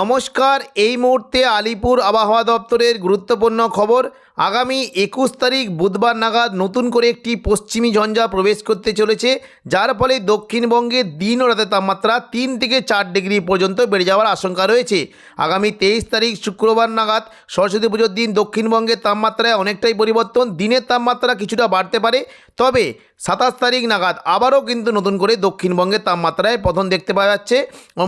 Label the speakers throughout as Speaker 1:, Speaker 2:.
Speaker 1: নমস্কার, এই মুহূর্তে আলিপুর আবহাওয়া দপ্তরের গুরুত্বপূর্ণ খবর। আগামী একুশ তারিখ বুধবার নাগাদ নতুন করে একটি পশ্চিমী ঝঞ্ঝা প্রবেশ করতে চলেছে, যার ফলে দক্ষিণবঙ্গে দিন ও রাতের তাপমাত্রা তিন থেকে চার ডিগ্রি পর্যন্ত বেড়ে যাওয়ার আশঙ্কা রয়েছে। আগামী তেইশ তারিখ শুক্রবার নাগাদ সরস্বতী পুজোর দিন দক্ষিণবঙ্গের তাপমাত্রায় অনেকটাই পরিবর্তন, দিনের তাপমাত্রা কিছুটা বাড়তে পারে। তবে সাতাশ তারিখ নাগাদ আবারও কিন্তু নতুন করে দক্ষিণবঙ্গের তাপমাত্রায় পতন দেখতে পাওয়া যাচ্ছে।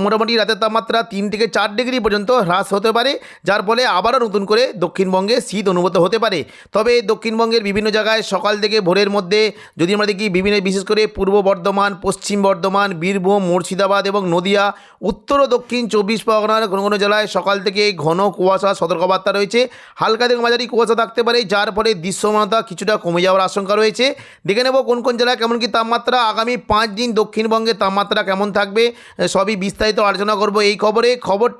Speaker 1: মোটামুটি রাতের তাপমাত্রা তিন থেকে চার ডিগ্রি পর্যন্ত হ্রাস হতে পারে, যার ফলে আবারও নতুন করে দক্ষিণবঙ্গে শীত অনুভূত হতে পারে। তবে দক্ষিণবঙ্গের বিভিন্ন জায়গায় সকাল থেকে ভোরের মধ্যে যদি আমরা দেখি বিভিন্ন, বিশেষ করে পূর্ব বর্ধমান, পশ্চিম বর্ধমান, বীরভূম, মুর্শিদাবাদ এবং নদিয়া, উত্তর ও দক্ষিণ চব্বিশ পরগনার কোনো কোনো জেলায় সকাল থেকে ঘন কুয়াশা, সতর্কবার্তা রয়েছে। হালকা থেকে মাঝারি কুয়াশা থাকতে পারে, যার ফলে দৃশ্যমানতা কিছুটা কমে যাওয়ার আশঙ্কা রয়েছে। দেখে নেব কোন কোন জেলায় কেমন কি তাপমাত্রা। আগামী পাঁচ দিন দক্ষিণবঙ্গের তাপমাত্রা কেমন থাকবে সবই বিস্তারিত আলোচনা করব এই খবরে। খবরটি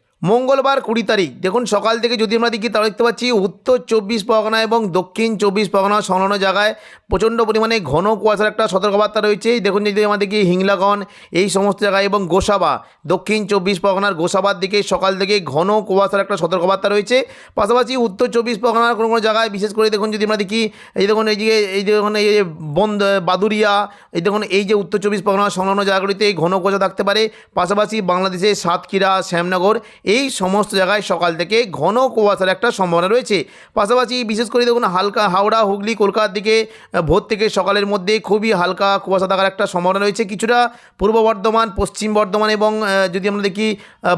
Speaker 1: মঙ্গলবার কুড়ি তারিখ। দেখুন, সকাল থেকে যদি আমরা দেখি, তাহলে দেখতে পাচ্ছি উত্তর চব্বিশ পরগনা এবং দক্ষিণ চব্বিশ পরগনা সংলগ্ন জায়গায় প্রচণ্ড পরিমাণে ঘন কুয়াশার একটা সতর্কবার্তা রয়েছে। দেখুন, যদি আমাদের কি হিংলাগন, এই সমস্ত জায়গায় এবং গোসাবা, দক্ষিণ চব্বিশ পরগনার গোসাবার দিকে সকাল থেকে ঘন কুয়াশার একটা সতর্কবার্তা রয়েছে। পাশাপাশি উত্তর চব্বিশ পরগনার কোনো কোনো জায়গায়, বিশেষ করে দেখুন, যদি আমরা দেখি, এই দেখুন, এই যে, এই দেখুন এই যে বন্ধ বাদুরিয়া, এই দেখুন, এই যে উত্তর চব্বিশ পরগনার সংলগ্ন জায়গাগুলিতে ঘন কুয়াশা থাকতে পারে। পাশাপাশি বাংলাদেশের সাতক্ষীরা, শ্যামনগর এই সমস্ত জায়গায় সকাল থেকে ঘন কুয়াশার একটা সম্ভাবনা রয়েছে। পাশাপাশি বিশেষ করে দেখুন, হালকা হাওড়া, হুগলি, কলকাতার দিকে ভোর থেকে সকালের মধ্যে খুবই হালকা কুয়াশা থাকার একটা সম্ভাবনা রয়েছে। কিছুটা পূর্ব বর্ধমান, পশ্চিম বর্ধমান এবং যদি আমরা দেখি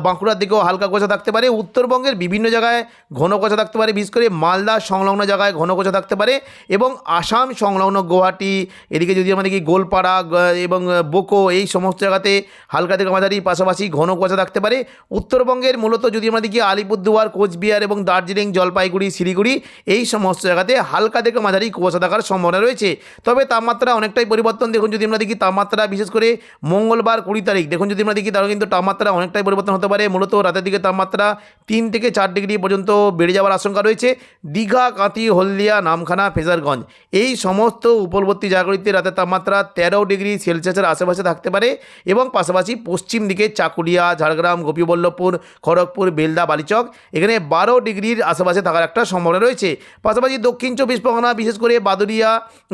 Speaker 1: বাঁকুড়ার দিকেও হালকা কুয়াশা থাকতে পারে। উত্তরবঙ্গের বিভিন্ন জায়গায় ঘন কুয়াশা থাকতে পারে, বিশেষ করে মালদা সংলগ্ন জায়গায় ঘন কুয়াশা থাকতে পারে এবং আসাম সংলগ্ন গুয়াহাটি, এদিকে যদি আমরা দেখি, গোলপাড়া এবং বোকো, এই সমস্ত জায়গাতে হালকা থেকে মাঝারি, পাশাপাশি ঘন কুয়াশা থাকতে পারে। উত্তরবঙ্গের মূলত যদি আমরা দেখি আলিপুরদুয়ার, কোচবিহার এবং দার্জিলিং, জলপাইগুড়ি, শিলিগুড়ি এই সমস্ত জায়গাতে হালকা থেকে মাঝারি কুয়াশা থাকার সম্ভাবনা রয়েছে। তবে তাপমাত্রা অনেকটাই পরিবর্তন। দেখুন যদি আমরা দেখি তাপমাত্রা বিশেষ করে মঙ্গলবার কুড়ি তারিখ, দেখুন যদি আমরা দেখি তাহলে কিন্তু তাপমাত্রা অনেকটাই পরিবর্তন হতে পারে। মূলত রাতের দিকে তাপমাত্রা তিন থেকে চার ডিগ্রি পর্যন্ত বেড়ে যাওয়ার আশঙ্কা রয়েছে। দীঘা, কাঁথি, হলদিয়া, নামখানা, ফেজারগঞ্জ এই সমস্ত উপরবর্তী জায়গাগুলিতে রাতের তাপমাত্রা তেরো ডিগ্রি সেলসিয়াসের আশেপাশে থাকতে পারে এবং পাশাপাশি পশ্চিম দিকে চাকুলিয়া ঝাড়গ্রাম, গোপীবল্লভপুর খড়গপুর, বেলদা, বালিচক। এখানে বারো ডিগ্রির আশেপাশে থাকার একটা সম্ভাবনা রয়েছে। পাশাপাশি দক্ষিণ চব্বিশ পরগনা, বিশেষ করে বাদুরিয়া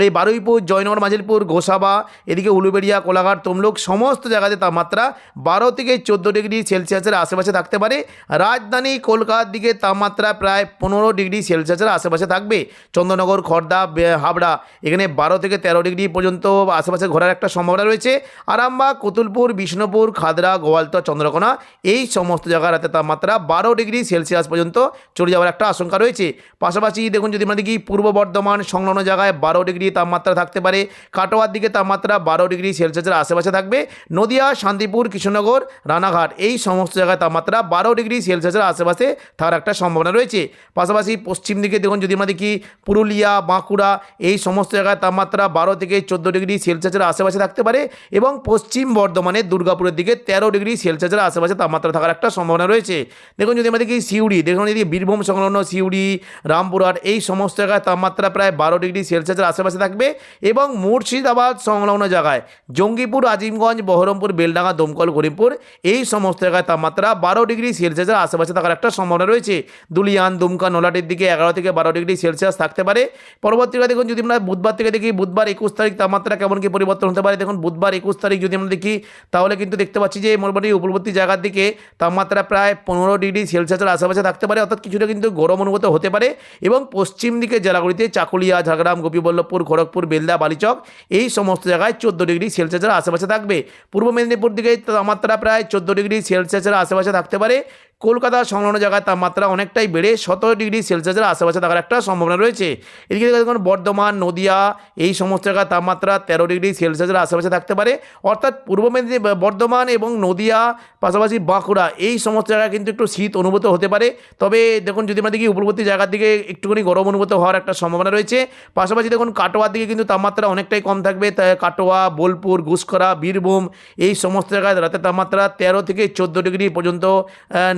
Speaker 1: এই বারুইপুর, জয়নগর মাঝিলপুর গোসাবা, এদিকে উলুবেড়িয়া, কোলাঘাট, তমলুক সমস্ত জায়গাতে তাপমাত্রা বারো থেকে চোদ্দ ডিগ্রি সেলসিয়াসের আশেপাশে থাকতে পারে। রাজধানী কলকাতার দিকে তাপমাত্রা প্রায় পনেরো ডিগ্রি সেলসিয়াসের আশেপাশে থাকবে। চন্দ্রনগর খড়দা হাবড়া, এখানে বারো থেকে তেরো ডিগ্রি পর্যন্ত আশেপাশে ঘোরার একটা সম্ভাবনা রয়েছে। আরামবাগ, কতুলপুর, বিষ্ণুপুর, খাদরা, গোয়ালতর, চন্দ্রকোনা, এই সমস্ত জায়গার রাতে তাপমাত্রা বারো ডিগ্রি সেলসিয়াস পর্যন্ত চলে যাওয়ার একটা আশঙ্কা রয়েছে। পাশাপাশি দেখুন যদি আমরা দেখি, পূর্ব বর্ধমান সংলগ্ন জায়গায় বারো ডিগ্রি তাপমাত্রা থাকতে পারে। কাটোয়ার দিকে তাপমাত্রা বারো ডিগ্রি সেলসিয়াসের আশেপাশে থাকবে। নদিয়া, শান্তিপুর, কৃষ্ণনগর, রানাঘাট, এই সমস্ত জায়গায় তাপমাত্রা বারো ডিগ্রি সেলসিয়াসের আশেপাশে থাকার একটা সম্ভাবনা রয়েছে। পাশাপাশি পশ্চিম দিকে দেখুন যদি আমরা দেখি, পুরুলিয়া, বাঁকুড়া, এই সমস্ত জায়গায় তাপমাত্রা বারো থেকে চোদ্দ ডিগ্রি সেলসিয়াসের আশেপাশে থাকতে পারে এবং পশ্চিম বর্ধমানের দুর্গাপুরের দিকে তেরো ডিগ্রি সেলসিয়াসের আশেপাশে তাপমাত্রা থাকার একটা সম্ভাবনা রয়েছে। দেখুন যদি আমরা দেখি সিউড়ি, দেখুন যদি বীরভূম সংলগ্ন সিউড়ি, রামপুরহাট, এই সমস্ত জায়গায় তাপমাত্রা প্রায় বারো ডিগ্রি সেলসিয়াসের আশেপাশে থাকবে এবং মুর্শিদাবাদ সংলগ্ন জায়গায় জঙ্গিপুর, আজিমগঞ্জ, বহরমপুর, বেলডাঙ্গা, দমকল, করিমপুর, এই সমস্ত জায়গায় তাপমাত্রা বারো ডিগ্রি সেলসিয়াসের আশেপাশে থাকার একটা সম্ভাবনা রয়েছে। দুলিয়ান, দুমকা নোলাটির দিকে এগারো থেকে বারো ডিগ্রি সেলসিয়াস থাকতে পারে। পরবর্তীকালে দেখুন যদি আমরা বুধবার থেকে দেখি, বুধবার একুশ তারিখ তাপমাত্রা কেমন কি পরিবর্তন হতে পারে? দেখুন বুধবার একুশ তারিখ যদি আমরা দেখি, তাহলে কিন্তু দেখতে পাচ্ছি যে মোটামুটি উপরবর্তী জায়গার দিকে তাপমাত্রা প্রায় পনেরো ডিগ্রি সেলসিয়াসের আশেপাশে থাকতে পারে, অর্থাৎ কিছুটা কিন্তু গরম অনুভূত হতে পারে। এবং পশ্চিম দিকের জেলাগুলিতে চাকুলিয়া, ঝাড়গ্রাম, গোপীবল্লভপুর, খড়গপুর, বেলদা, বালিচক, এই সমস্ত জায়গায় চোদ্দ ডিগ্রি সেলসিয়াসের আশেপাশে থাকবে। পূর্ব মেদিনীপুর দিকে তাপমাত্রা প্রায় চোদ্দ ডিগ্রি সেলসিয়াসের আশেপাশে থাকতে পারে। কলকাতা সংলগ্ন জায়গায় তাপমাত্রা অনেকটাই বেড়ে সতেরো ডিগ্রি সেলসিয়াসের আশেপাশে থাকার একটা সম্ভাবনা রয়েছে। এদিকে দেখুন বর্ধমান, নদিয়া, এই সমস্ত জায়গায় তাপমাত্রা তেরো ডিগ্রি সেলসিয়াসের আশেপাশে থাকতে পারে। অর্থাৎ পূর্ব মেদিনীপুর বর্ধমান এবং নদিয়া, পাশাপাশি বাঁকুড়া, এই সমস্ত জায়গায় কিন্তু একটু শীত অনুভূত হতে পারে। তবে দেখুন, যদি আমরা দেখি উপরবর্তী জায়গার দিকে একটুখানি গরম অনুভূত হওয়ার একটা সম্ভাবনা রয়েছে। পাশাপাশি দেখুন, কাটোয়ার দিকে কিন্তু তাপমাত্রা অনেকটাই কম থাকবে। কাটোয়া, বোলপুর ঘুষকরা বীরভূম, এই সমস্ত জায়গায় রাতের তাপমাত্রা তেরো থেকে চোদ্দ ডিগ্রি পর্যন্ত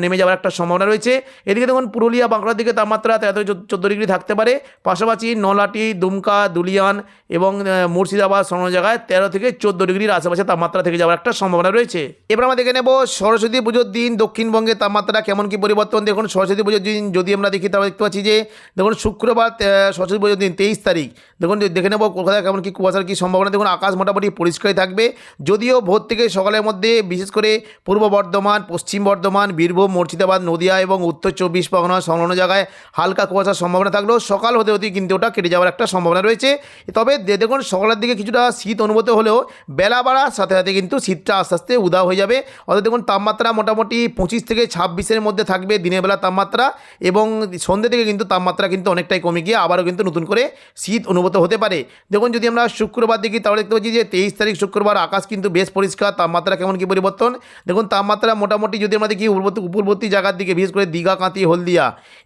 Speaker 1: নেমে নেমে যাওয়ার একটা সম্ভাবনা রয়েছে। এদিকে দেখুন, পুরুলিয়া, বাঁকুড়ার দিকে তাপমাত্রা তেরো থেকে চোদ্দ ডিগ্রি থাকতে পারে। পাশাপাশি নলাটি দুমকা, দুলিয়ান এবং মুর্শিদাবাদ সমস্ত জায়গায় তেরো থেকে চোদ্দ ডিগ্রির আশেপাশে তাপমাত্রা থেকে যাওয়ার একটা সম্ভাবনা রয়েছে। এবার আমরা দেখে নেব সরস্বতী পুজোর দিন, দক্ষিণবঙ্গের তাপমাত্রা কেমন, কি পরিবর্তন? দেখুন, সরস্বতী পুজোর দিন যদি আমরা দেখি, তাহলে দেখতে পাচ্ছি যে, দেখুন, শুক্রবার সরস্বতী পুজোর দিন তেইশ তারিখ। দেখুন দেখে নেব কলকাতায় কেমন, কি কুয়াশার কি সম্ভাবনা। দেখুন, আকাশ মোটামুটি পরিষ্কারই থাকবে। যদিও ভোর থেকে সকালের মধ্যে, বিশেষ করে পূর্ব বর্ধমান, পশ্চিম বর্ধমান, বীরভূম মুর্শিদাবাদ, নদিয়া এবং উত্তর চব্বিশ পরগনা সংলগ্ন জায়গায় হালকা কুয়াশার সম্ভাবনা থাকলেও সকাল হতে হতেই কিন্তু ওটা কেটে যাওয়ার একটা সম্ভাবনা রয়েছে। তবে দেখুন, সকালের দিকে কিছুটা শীত অনুভূত হলেও বেলা বাড়ার সাথে সাথে কিন্তু শীতটা আস্তে আস্তে উদা হয়ে যাবে। অর্থাৎ দেখুন, তাপমাত্রা মোটামুটি পঁচিশ থেকে ছাব্বিশের মধ্যে থাকবে দিনের বেলা তাপমাত্রা এবং সন্ধ্যে থেকে কিন্তু তাপমাত্রা কিন্তু অনেকটাই কমে গিয়ে আবারও কিন্তু নতুন করে শীত অনুভূত হতে পারে। দেখুন, যদি আমরা শুক্রবার দেখি, তাহলে দেখতে পাচ্ছি যে তেইশ তারিখ শুক্রবার আকাশ কিন্তু বেশ পরিষ্কার, তাপমাত্রা কেমন কি পরিবর্তন? দেখুন, তাপমাত্রা মোটামুটি যদি আমরা দেখি উপরবর্তী উপরবর্তী জায়গার দিকে, বিশেষ করে দীঘা কাঁতি হলদিয়া,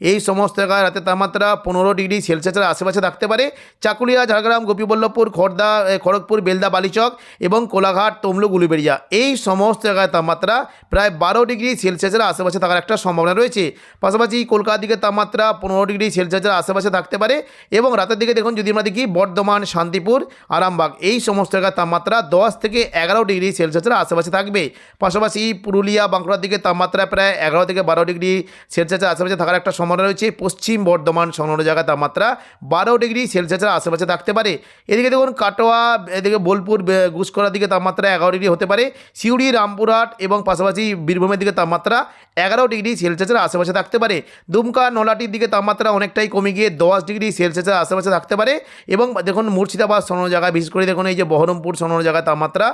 Speaker 1: এই সমস্ত জায়গায় রাতের তাপমাত্রা পনেরো ডিগ্রি সেলসিয়াসের আশেপাশে থাকতে পারে। চাকুলিয়া, ঝাড়গ্রাম, গোপীবল্লভপুর খড়দা খড়গপুর, বেলদা, বালিচক এবং কোলাঘাট, তমলুক, উলুবেড়িয়া, এই সমস্ত জায়গায় তাপমাত্রা প্রায় বারো ডিগ্রি সেলসিয়াসের আশেপাশে থাকার একটা সম্ভাবনা রয়েছে। পাশাপাশি কলকাতার দিকে তাপমাত্রা পনেরো ডিগ্রি সেলসিয়াসের আশেপাশে থাকতে পারে এবং রাতের দিকে দেখুন, যদি আমরা দেখি বর্ধমান, শান্তিপুর, আরামবাগ, এই সমস্ত জায়গায় তাপমাত্রা দশ থেকে এগারো ডিগ্রি সেলসিয়াসের আশেপাশে থাকবে। পাশাপাশি পুরুলিয়া, বাঁকুড়ার দিকে তাপমাত্রা প্রায় এগারো থেকে বারো ডিগ্রি সেলসিয়াসের আশেপাশে থাকার একটা সম্ভাবনা রয়েছে। পশ্চিম বর্ধমান সংলগ্ন জায়গায় তাপমাত্রা বারো ডিগ্রি সেলসিয়াসের আশেপাশে থাকতে পারে। এদিকে দেখুন, কাটোয়া, এদিকে বোলপুর গুসকরার দিকে তাপমাত্রা এগারো ডিগ্রি হতে পারে। সিউড়ি, রামপুরহাট এবং পাশাপাশি বীরভূমের দিকে তাপমাত্রা এগারো ডিগ্রি সেলসিয়াসের আশেপাশে থাকতে পারে। দুমকা নলাটির দিকে তাপমাত্রা অনেকটাই কমে গিয়ে দশ ডিগ্রি সেলসিয়াসের আশেপাশে থাকতে পারে এবং দেখুন, মুর্শিদাবাদ সংলগ্ন জায়গায়, বিশেষ করে দেখুন, এই যে বহরমপুর সংলগ্ন জায়গায় তাপমাত্রা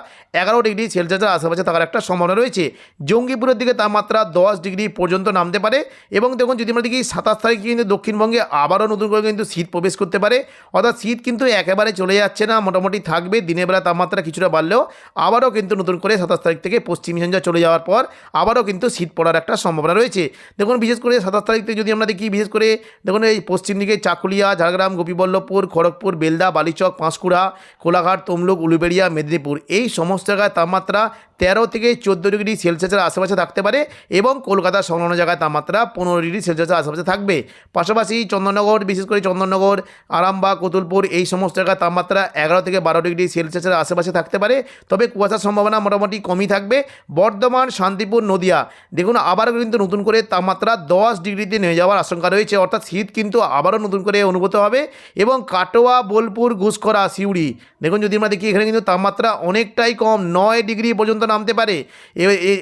Speaker 1: এগারো ডিগ্রি সেলসিয়াসের আশেপাশে থাকার একটা সম্ভাবনা রয়েছে। জঙ্গিপুরের দিকে তাপমাত্রা দশ ডিগ্রি পর্যন্ত নামতে পারে এবং দেখুন যদি আমরা দেখি সাতাশ তারিখ কিন্তু দক্ষিণবঙ্গে আবারও নতুন করে কিন্তু শীত প্রবেশ করতে পারে। অর্থাৎ শীত কিন্তু একেবারে চলে যাচ্ছে না, মোটামুটি থাকবে, দিনের বেলা তাপমাত্রা কিছুটা বাড়লেও আবারও কিন্তু নতুন করে সাতাশ তারিখ থেকে পশ্চিম ঝঞ্ঝা চলে যাওয়ার পর আবারও কিন্তু শীত পড়ার একটা সম্ভাবনা রয়েছে। দেখুন বিশেষ করে সাতাশ তারিখ থেকে যদি আমরা দেখি, বিশেষ করে দেখুন এই পশ্চিম দিকে চাকুলিয়া, ঝাড়গ্রাম, গোপীবল্লভপুর, খড়গপুর, বেলদা, বালিচক, পাঁশকুড়া, কোলাঘাট, তমলুক, উলুবেড়িয়া, মেদিনীপুর, এই সমস্ত জায়গায় তাপমাত্রা তেরো থেকে চোদ্দ ডিগ্রি সেলসিয়াসের আশেপাশে থাকতে পারে এবং কলকাতা সংলগ্ন জায়গায় তাপমাত্রা পনেরো ডিগ্রি সেলসিয়াসের আশেপাশে থাকবে। পাশাপাশি চন্দননগর, বিশেষ করে চন্দননগর, আরামবাগ কতুলপুর এই সমস্ত জায়গায় তাপমাত্রা এগারো থেকে বারো ডিগ্রি সেলসিয়াসের আশেপাশে থাকতে পারে। তবে কুয়াশার সম্ভাবনা মোটামুটি কমই থাকবে। বর্ধমান, শান্তিপুর, নদিয়া দেখুন আবারও কিন্তু নতুন করে তাপমাত্রা দশ ডিগ্রিতে নেমে যাওয়ার আশঙ্কা রয়েছে। অর্থাৎ শীত কিন্তু আবারও নতুন করে অনুভূত হবে এবং কাটোয়া, বোলপুর ঘুষকরা সিউড়ি দেখুন যদি আমরা দেখি এখানে কিন্তু তাপমাত্রা অনেকটাই কম, নয় ডিগ্রি পর্যন্ত নামতে পারে।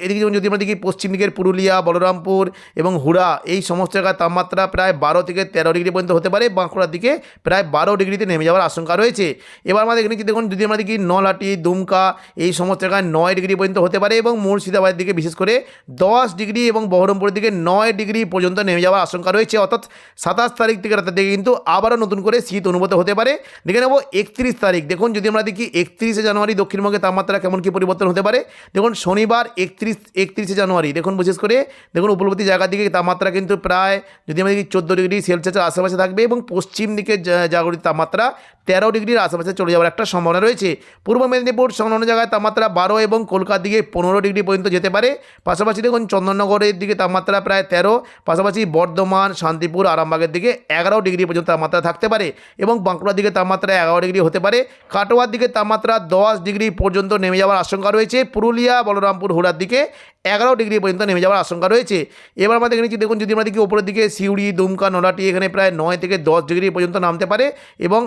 Speaker 1: এদিকে যদি আমরা দেখি পশ্চিম দিকের পুরুলিয়া, বলরামপুর এবং হুড়া, এই সমস্ত জায়গায় তাপমাত্রা প্রায় বারো থেকে তেরো ডিগ্রি পর্যন্ত হতে পারে। বাঁকুড়ার দিকে প্রায় বারো ডিগ্রিতে নেমে যাওয়ার আশঙ্কা রয়েছে। এবার আমাদের এখানে দেখুন যদি আমরা দেখি নলাটি দুমকা, এই সমস্ত জায়গায় নয় ডিগ্রি পর্যন্ত হতে পারে এবং মুর্শিদাবাদের দিকে বিশেষ করে দশ ডিগ্রি এবং বহরমপুরের দিকে নয় ডিগ্রি পর্যন্ত নেমে যাওয়ার আশঙ্কা রয়েছে। অর্থাৎ সাতাশ তারিখ থেকে রাতের দিকে কিন্তু আবারও নতুন করে শীত অনুভূত হতে পারে। দেখে নেব একত্রিশ তারিখ। দেখুন যদি আমরা দেখি একত্রিশে জানুয়ারি দক্ষিণবঙ্গে তাপমাত্রা কেমন কী পরিবর্তন হতে পারে। দেখুন, শনিবার একত্রিশ, একত্রিশে জানুয়ারি, দেখুন বিশেষ করে, দেখুন উপলব্ধি জায়গার দিকে তাপমাত্রা কিন্তু প্রায় যদি আমাদের চোদ্দ ডিগ্রি সেলসিয়াসের আশেপাশে থাকবে এবং পশ্চিম দিকে জা- জাগরিত তাপমাত্রা তেরো ডিগ্রির আশেপাশে চলে যাওয়ার একটা সম্ভাবনা রয়েছে। পূর্ব মেদিনীপুর সংলগ্ন জায়গায় তাপমাত্রা বারো এবং কলকাতার দিকে পনেরো ডিগ্রি পর্যন্ত যেতে পারে। পাশাপাশি দেখুন, চন্দননগরের দিকে তাপমাত্রা প্রায় তেরো। পাশাপাশি বর্ধমান, শান্তিপুর, আরামবাগের দিকে এগারো ডিগ্রি পর্যন্ত তাপমাত্রা থাকতে পারে এবং বাঁকুড়ার দিকে তাপমাত্রা এগারো ডিগ্রি হতে পারে। কাটোয়ার দিকে তাপমাত্রা দশ ডিগ্রি পর্যন্ত নেমে যাওয়ার আশঙ্কা রয়েছে। পুরুলিয়া, বলরামপুর, হুড়ার দিকে এগারো ডিগ্রি পর্যন্ত নেমে যাওয়ার আশঙ্কা রয়েছে। এবার আমাদের এখানে দেখুন, যদি আমরা দেখি উপরের দিকে সিউড়ি, দুমকা, নলাটি এখানে প্রায় নয় থেকে দশ ডিগ্রি পর্যন্ত নামতে পারে এবং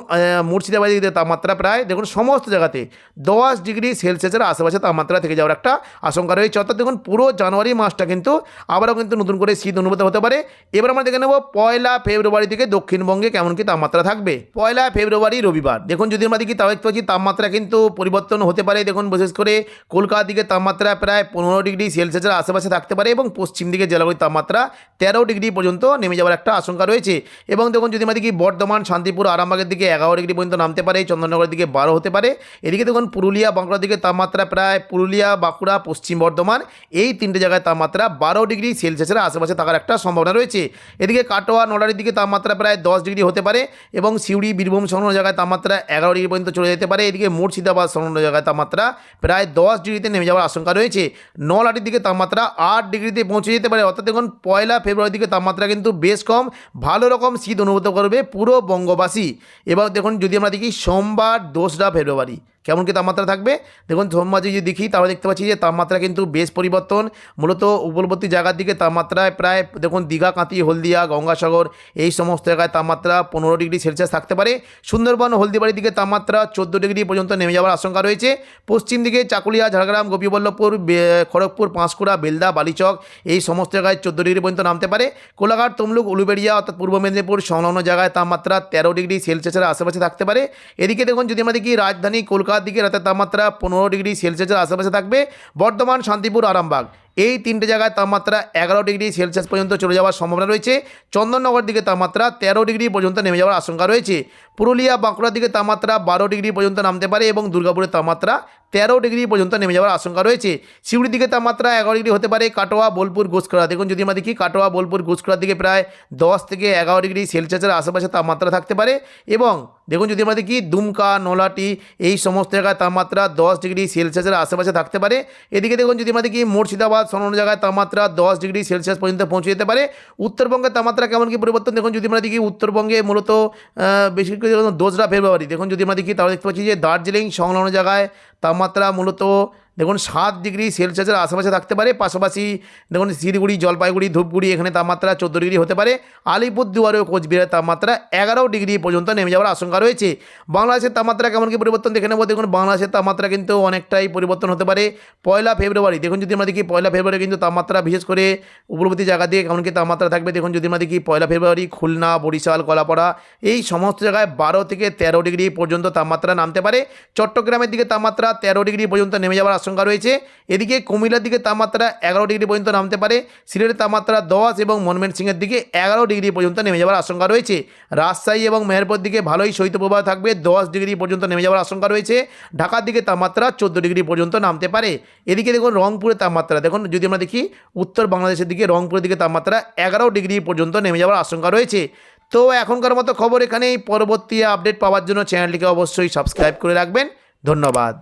Speaker 1: মুর্শিদাবাদের দিকে তাপমাত্রা প্রায় দেখুন সমস্ত জায়গাতে দশ ডিগ্রি সেলসিয়াসের আশেপাশে তাপমাত্রা থেকে যাওয়ার একটা আশঙ্কা রয়েছে। অর্থাৎ দেখুন পুরো জানুয়ারি মাসটা কিন্তু আবারও কিন্তু নতুন করে শীত অনুভূত হতে পারে। এবার আমরা দেখে নেব পয়লা ফেব্রুয়ারি থেকে দক্ষিণবঙ্গে কেমন কি তাপমাত্রা থাকবে। পয়লা ফেব্রুয়ারি রবিবার, দেখুন যদি আমরা দেখি তাও একটু তাপমাত্রা কিন্তু পরিবর্তন হতে পারে। দেখুন বিশেষ করে কলকাতার দিকে তাপমাত্রা প্রায় পনেরো ডিগ্রি সেলসিয়াসের আশেপাশে থাকতে পারে এবং পশ্চিম দিকে জেলাগুলির তাপমাত্রা তেরো ডিগ্রি পর্যন্ত নেমে যাওয়ার একটা আশঙ্কা রয়েছে। এবং দেখুন যদি আমরা দেখি বর্ধমান, শান্তিপুর, আরামবাগের দিকে এগারো ডিগ্রি পর্যন্ত নামতে পারে চন্দননগরের দিকে বারো হতে পারে। এদিকে দেখুন, পুরুলিয়া, বাঁকুড়ার দিকে তাপমাত্রা প্রায় পুরুলিয়া, বাঁকুড়া, পশ্চিম বর্ধমান, এই তিনটে জায়গায় তাপমাত্রা বারো ডিগ্রি সেলসিয়াসের আশেপাশে থাকার একটা সম্ভাবনা রয়েছে। এদিকে কাটোয়া নড়ারির দিকে তাপমাত্রা প্রায় দশ ডিগ্রি হতে পারে এবং সিউড়ি, বীরভূম সংলগ্ন জায়গায় তাপমাত্রা এগারো ডিগ্রি পর্যন্ত চলে যেতে পারে। এদিকে মুর্শিদাবাদ সংলগ্ন জায়গায় তাপমাত্রা প্রায় দশ ডিগ্রিতে নেমে যাওয়ার আশঙ্কা রয়েছে। নলাটির দিকে তাপমাত্রা আট ডিগ্রিতে পৌঁছে যেতে পারে। অর্থাৎ দেখুন, পয়লা ফেব্রুয়ারির দিকে তাপমাত্রা কিন্তু বেশ কম। ভালো রকম শীত অনুভূত করবে পুরো বঙ্গবাসী। এবার দেখুন যদি আমরা দেখি সোমবার দোসরা ফেব্রুয়ারি কেমন কি তাপমাত্রা থাকবে? দেখুন সোমবার যদি দেখি, তাহলে দেখতে পাচ্ছি যে তাপমাত্রা কিন্তু বেশ পরিবর্তন। মূলত উপকূলবর্তী জায়গার দিকে তাপমাত্রায় প্রায়, দেখুন, দীঘা কাঁতি হলদিয়া, গঙ্গাসাগর, এই সমস্ত জায়গায় তাপমাত্রা পনেরো ডিগ্রি সেলসিয়াস থাকতে পারে। সুন্দরবন, হলদিবাড়ির দিকে তাপমাত্রা চোদ্দ ডিগ্রি পর্যন্ত নেমে যাওয়ার আশঙ্কা রয়েছে। পশ্চিম দিকে চাকুলিয়া, ঝাড়গ্রাম, গোপীবল্লভপুর খড়গপুর, পাঁশকুড়া, বেলদা, বালিচক, এই সমস্ত জায়গায় চোদ্দ ডিগ্রি পর্যন্ত নামতে পারে। কোলাঘাট, তমলুক, উলুবেড়িয়া, অর্থাৎ পূর্ব মেদিনীপুর সংলগ্ন জায়গায় তাপমাত্রা তেরো ডিগ্রি সেলসিয়াসের আশেপাশে থাকতে পারে। এদিকে দেখুন, যদি আমরা দেখি, রাজধানী কলকাতার দিকে রাতের তাপমাত্রা পনেরো ডিগ্রি সেলসিয়াসের আশেপাশে থাকবে। বর্ধমান শান্তিপুর আরামবাগ। এই তিনটে জায়গায় তাপমাত্রা এগারো ডিগ্রি সেলসিয়াস পর্যন্ত চলে যাওয়ার সম্ভাবনা রয়েছে। চন্দননগর দিকে তাপমাত্রা তেরো ডিগ্রি পর্যন্ত নেমে যাওয়ার আশঙ্কা রয়েছে। পুরুলিয়া, বাঁকুড়ার দিকে তাপমাত্রা বারো ডিগ্রি পর্যন্ত নামতে পারে এবং দুর্গাপুরের তাপমাত্রা তেরো ডিগ্রি পর্যন্ত নেমে যাওয়ার আশঙ্কা রয়েছে। সিউড়ির দিকে তাপমাত্রা এগারো ডিগ্রি হতে পারে। কাটোয়া, বোলপুর ঘুষকরা দেখুন, যদি আমরা দেখি, কাটোয়া, বোলপুর ঘুষকরার দিকে প্রায় দশ থেকে এগারো ডিগ্রি সেলসিয়াসের আশেপাশে তাপমাত্রা থাকতে পারে এবং দেখুন, যদি আমরা দেখি, দুমকা, নোলাটি এই সমস্ত জায়গায় তাপমাত্রা দশ ডিগ্রি সেলসিয়াসের আশেপাশে থাকতে পারে। এদিকে দেখুন, যদি আমরা দেখি, মুর্শিদাবাদ সংলগ্ন জায়গায় তাপমাত্রা দশ ডিগ্রি সেলসিয়াস পর্যন্ত পৌঁছে যেতে পারে। উত্তরবঙ্গের তাপমাত্রা কেমন কি পরিবর্তন? দেখুন, যদি আমরা দেখি উত্তরবঙ্গে মূলত বেশি দোসরা ফেব্রুয়ারি, দেখুন, যদি আমরা দেখি, তাহলে দেখতে পাচ্ছি যে দার্জিলিং সংলগ্ন জায়গায় তাপমাত্রা মূলত দেখুন সাত ডিগ্রি সেলসিয়াসের আশেপাশে থাকতে পারে, পাশাপাশি দেখুন শিলিগুড়ি, জলপাইগুড়ি, ধূপগুড়ি, এখানে তাপমাত্রা চোদ্দ ডিগ্রি হতে পারে, আলিপুরদুয়ার ও কোচবিহারের তাপমাত্রা এগারো ডিগ্রি পর্যন্ত নেমে যাওয়ার আশঙ্কা রয়েছে। বাংলাদেশের তাপমাত্রা কেমন কি পরিবর্তন দেখে নেব? দেখুন বাংলাদেশের তাপমাত্রা কিন্তু অনেকটাই পরিবর্তন হতে পারে, পয়লা ফেব্রুয়ারি। দেখুন যদি আমরা দেখি পয়লা ফেব্রুয়ারি কিন্তু তাপমাত্রা বিশেষ করে উপরবর্তী জায়গা দিয়ে কেমন কি তাপমাত্রা থাকবে, দেখুন যদি আমরা দেখি পয়লা ফেব্রুয়ারি, খুলনা, বরিশাল, কলাপাড়া, এই সমস্ত জায়গায় বারো থেকে তেরো ডিগ্রি পর্যন্ত তাপমাত্রা নামতে পারে। চট্টগ্রামের দিকে তাপমাত্রা তেরো ডিগ্রি পর্যন্ত নেমে যাওয়ার আশঙ্কা রয়েছে। এদিকে কুমিল্লার দিকে তাপমাত্রা এগারো ডিগ্রি পর্যন্ত নামতে পারে। সিলেটের তাপমাত্রা দশ এবং ময়মনসিংহের দিকে এগারো ডিগ্রি পর্যন্ত নেমে যাওয়ার আশঙ্কা রয়েছে। রাজশাহী এবং মেহেরপুর দিকে ভালোই শৈত্যপ্রবাহ থাকবে। দশ ডিগ্রি পর্যন্ত নেমে যাওয়ার আশঙ্কা রয়েছে। ঢাকার দিকে তাপমাত্রা চোদ্দ ডিগ্রি পর্যন্ত নামতে পারে। এদিকে দেখুন রংপুরের তাপমাত্রা। দেখুন, যদি আমরা দেখি, উত্তর বাংলাদেশের দিকে রংপুরের দিকে তাপমাত্রা এগারো ডিগ্রি পর্যন্ত নেমে যাওয়ার আশঙ্কা রয়েছে। তো এখনকার মতো খবর এখানেই। পরবর্তী আপডেট পাওয়ার জন্য চ্যানেলটিকে অবশ্যই সাবস্ক্রাইব করে রাখবেন। ধন্যবাদ।